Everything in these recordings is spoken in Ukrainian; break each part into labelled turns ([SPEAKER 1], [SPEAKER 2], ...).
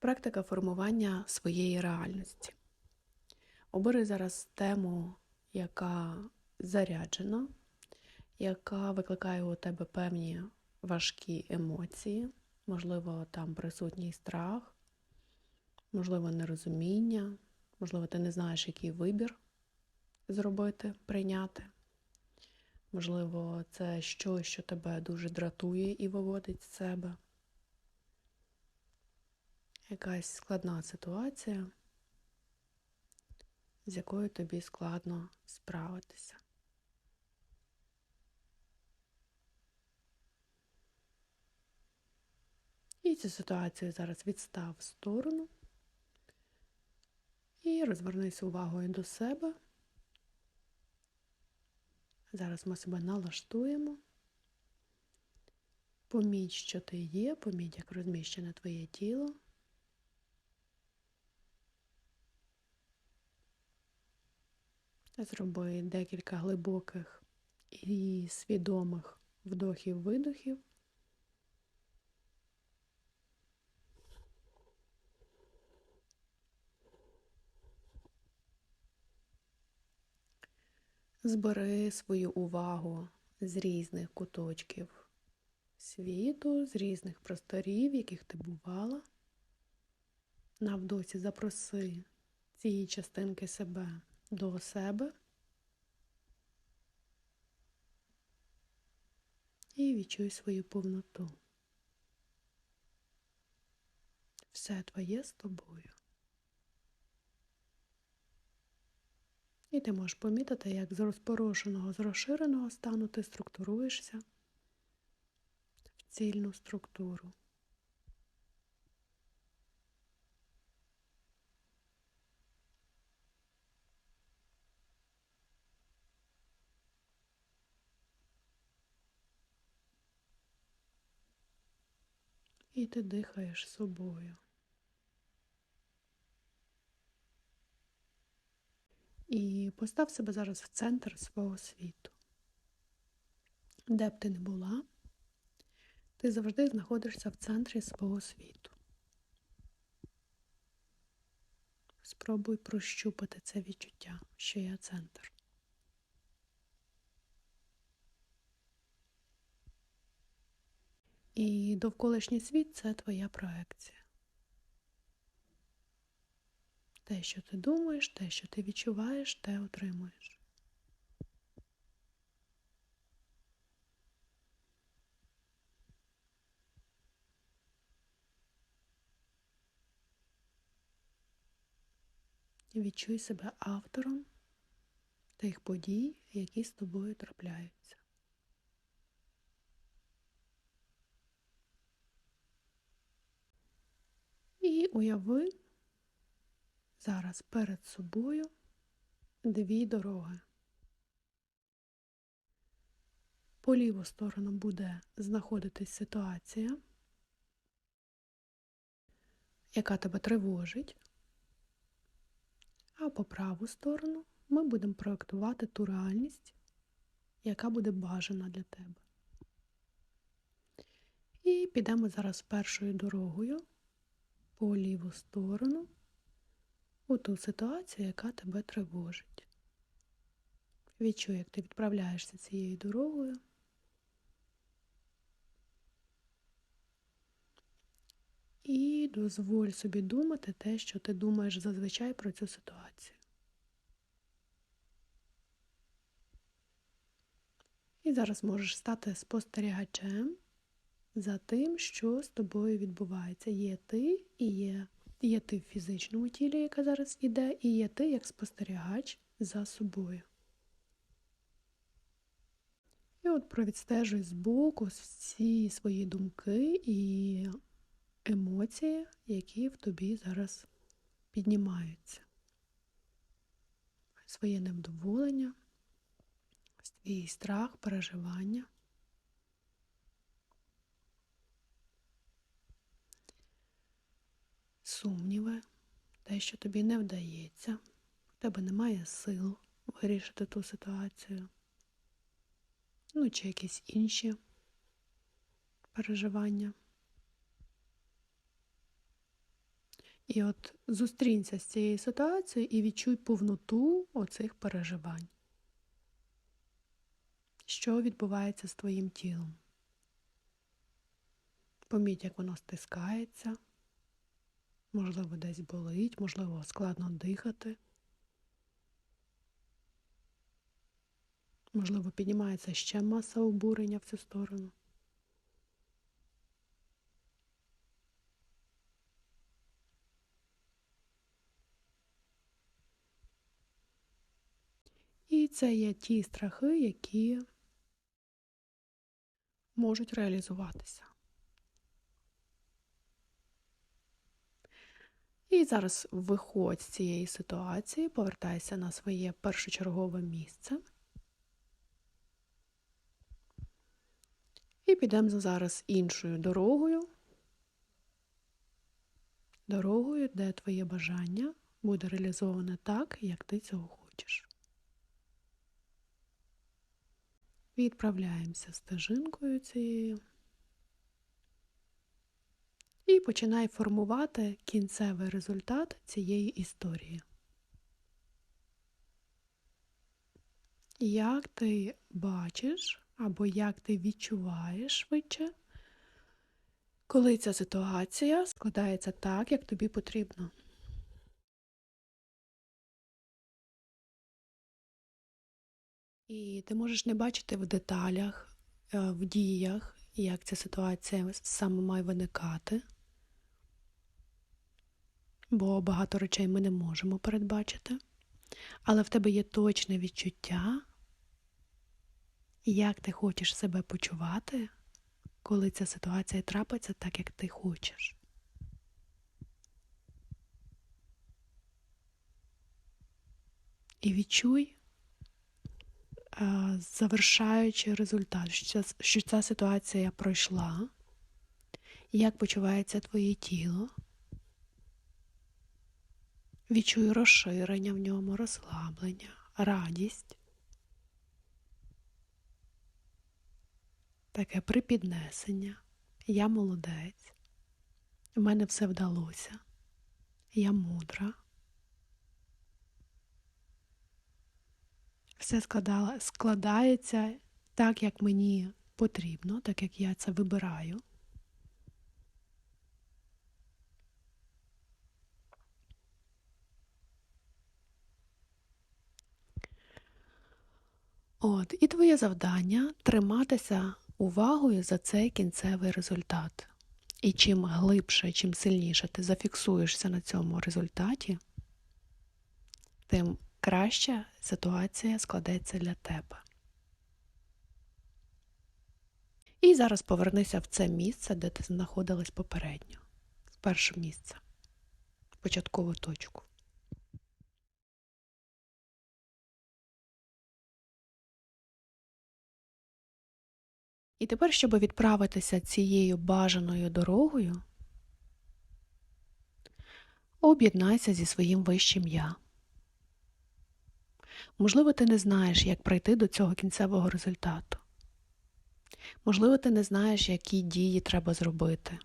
[SPEAKER 1] Практика формування своєї реальності. Обери зараз тему, яка заряджена, яка викликає у тебе певні важкі емоції, можливо, там присутній страх, можливо, нерозуміння, можливо, ти не знаєш, який вибір зробити, прийняти. Можливо, це щось, що тебе дуже дратує і виводить з себе. Якась складна ситуація, з якою тобі складно справитися. І цю ситуацію зараз відстав в сторону і розвернись увагою до себе. Зараз ми себе налаштуємо. Поміть, що ти є, поміть, як розміщене твоє тіло. Зроби декілька глибоких і свідомих вдохів-видохів. Збери свою увагу з різних куточків світу, з різних просторів, в яких ти бувала. Навдосі запроси ці частинки себе до себе і відчуй свою повноту. Все твоє з тобою. І ти можеш помітити, як з розпорошеного, з розширеного стану ти структуруєшся в цільну структуру. І ти дихаєш собою. І постав себе зараз в центр свого світу. Де б ти не була, ти завжди знаходишся в центрі свого світу. Спробуй прощупати це відчуття, що я центр. І довколишній світ це твоя проекція. Те, що ти думаєш, те, що ти відчуваєш, те отримуєш. Відчуй себе автором тих подій, які з тобою трапляються. І уяви зараз перед собою дві дороги. По ліву сторону буде знаходитись ситуація, яка тебе тривожить, а по праву сторону ми будемо проектувати ту реальність, яка буде бажана для тебе. І підемо зараз першою дорогою по ліву сторону у ту ситуацію, яка тебе тривожить. Відчуй, як ти відправляєшся цією дорогою. І дозволь собі думати те, що ти думаєш зазвичай про цю ситуацію. І зараз можеш стати спостерігачем за тим, що з тобою відбувається. Є ти і є Є ти в фізичному тілі, яка зараз іде, і є ти як спостерігач за собою. І от провідстежуй збоку всі свої думки і емоції, які в тобі зараз піднімаються. Своє невдоволення, свій страх, переживання. Сумніви, те, що тобі не вдається, у тебе немає сил вирішити ту ситуацію, ну чи якісь інші переживання. І от зустрінься з цією ситуацією і відчуй повноту оцих переживань. Що відбувається з твоїм тілом? Поміть, як воно стискається, можливо, десь болить, можливо, складно дихати. Можливо, піднімається ще маса обурення в цю сторону. І це є ті страхи, які можуть реалізуватися. І зараз виходь з цієї ситуації, повертайся на своє першочергове місце. І підемо зараз іншою дорогою. Дорогою, де твоє бажання буде реалізоване так, як ти цього хочеш. Відправляємося стежинкою цією. І починай формувати кінцевий результат цієї історії. Як ти бачиш або як ти відчуваєш швидше, коли ця ситуація складається так, як тобі потрібно. І ти можеш не бачити в деталях, е, в діях, як ця ситуація саме має виникати, бо багато речей ми не можемо передбачити, але в тебе є точне відчуття, як ти хочеш себе почувати, коли ця ситуація трапиться так, як ти хочеш. І відчуй, завершаючи результат, що ця ситуація пройшла, як почувається твоє тіло. Відчуй розширення в ньому, розслаблення, радість. таке припіднесення. Я молодець. У мене все вдалося. Я мудра. Все складала, складається так, як мені потрібно, так як я це вибираю. От, і твоє завдання триматися увагою за цей кінцевий результат. І чим глибше, чим сильніше ти зафіксуєшся на цьому результаті, тим краща ситуація складеться для тебе. І зараз повернися в це місце, де ти знаходилась попередньо, в перше місце, початкову точку. І тепер, щоб відправитися цією бажаною дорогою, об'єднайся зі своїм вищим я. Можливо, ти не знаєш, як прийти до цього кінцевого результату. Можливо, ти не знаєш, які дії треба зробити.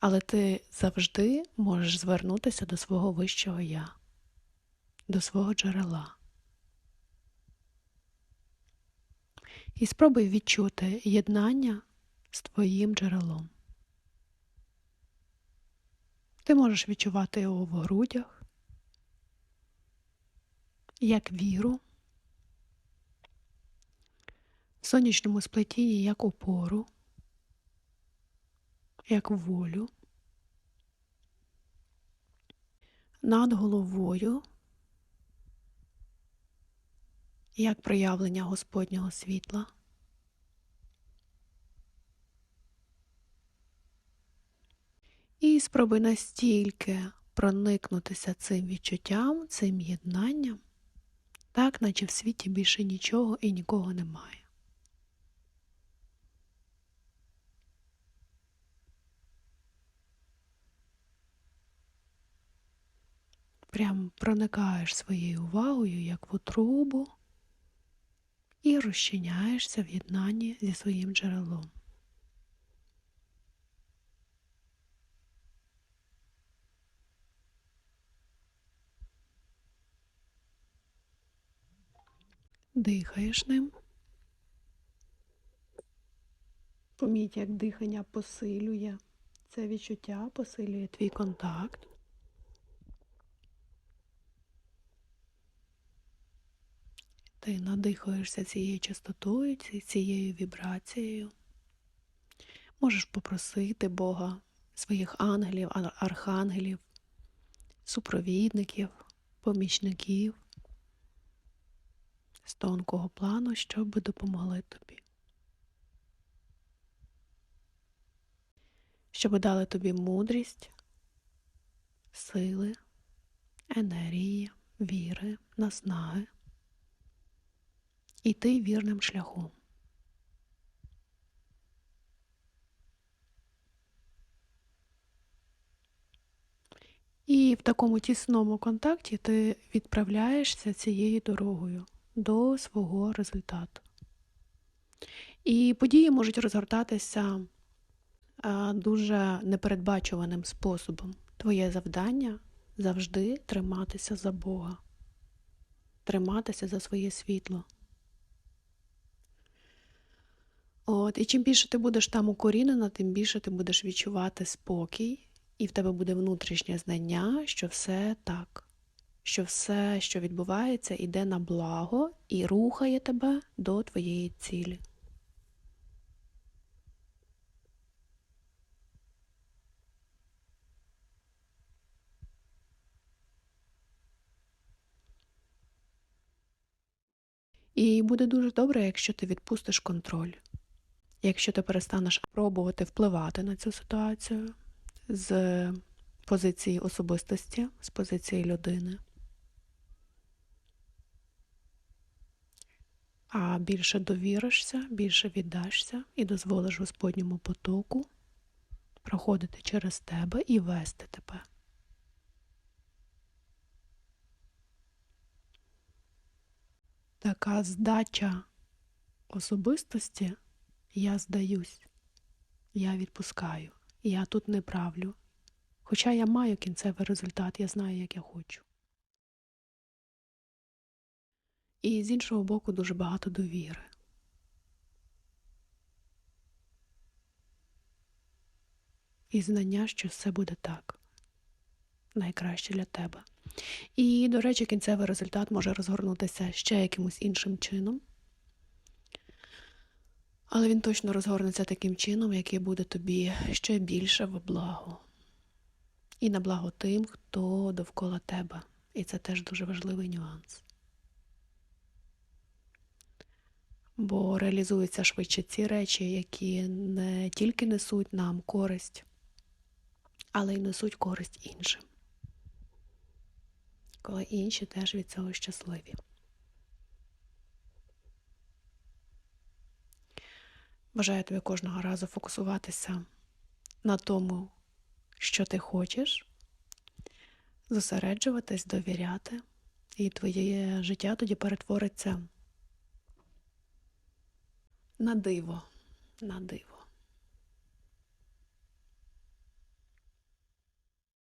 [SPEAKER 1] Але ти завжди можеш звернутися до свого вищого я, до свого джерела. І спробуй відчути єднання з твоїм джерелом. Ти можеш відчувати його в грудях, як віру, в сонячному сплетінні як опору, як волю, над головою як проявлення Господнього світла. І спробуй настільки проникнутися цим відчуттям, цим єднанням, так наче в світі більше нічого і нікого немає. Прям проникаєш своєю увагою, як в отрубу, і розчиняєшся в єднанні зі своїм джерелом. Дихаєш ним. Поміть, як дихання посилює це відчуття, посилює твій контакт. Ти надихаєшся цією частотою, цією вібрацією. Можеш попросити Бога, своїх ангелів, архангелів, супровідників, помічників з тонкого плану, щоб допомогли тобі. Щоб дали тобі мудрість, сили, енергії, віри, наснаги. Іти вірним шляхом. І в такому тісному контакті ти відправляєшся цією дорогою до свого результату. І події можуть розгортатися дуже непередбачуваним способом. Твоє завдання завжди триматися за Бога, триматися за своє світло. От, і чим більше ти будеш там укорінена, тим більше ти будеш відчувати спокій, і в тебе буде внутрішнє знання, що все так, що все, що відбувається, іде на благо і рухає тебе до твоєї цілі. І буде дуже добре, якщо ти відпустиш контроль. Якщо ти перестанеш пробувати впливати на цю ситуацію з позиції особистості, з позиції людини, а більше довіришся, більше віддашся і дозволиш Господньому потоку проходити через тебе і вести тебе. Така здача особистості я здаюсь, я відпускаю, я тут не правлю. Хоча я маю кінцевий результат, я знаю, як я хочу. І з іншого боку, дуже багато довіри. І знання, що все буде так, найкраще для тебе. І, до речі, кінцевий результат може розгорнутися ще якимось іншим чином. Але він точно розгорнеться таким чином, який буде тобі ще більше в благо. І на благо тим, хто довкола тебе. І це теж дуже важливий нюанс. Бо реалізуються швидше ці речі, які не тільки несуть нам користь, але й несуть користь іншим. Коли інші теж від цього щасливі. Бажаю тобі кожного разу фокусуватися на тому, що ти хочеш, зосереджуватись, довіряти, і твоє життя тоді перетвориться на диво, на диво.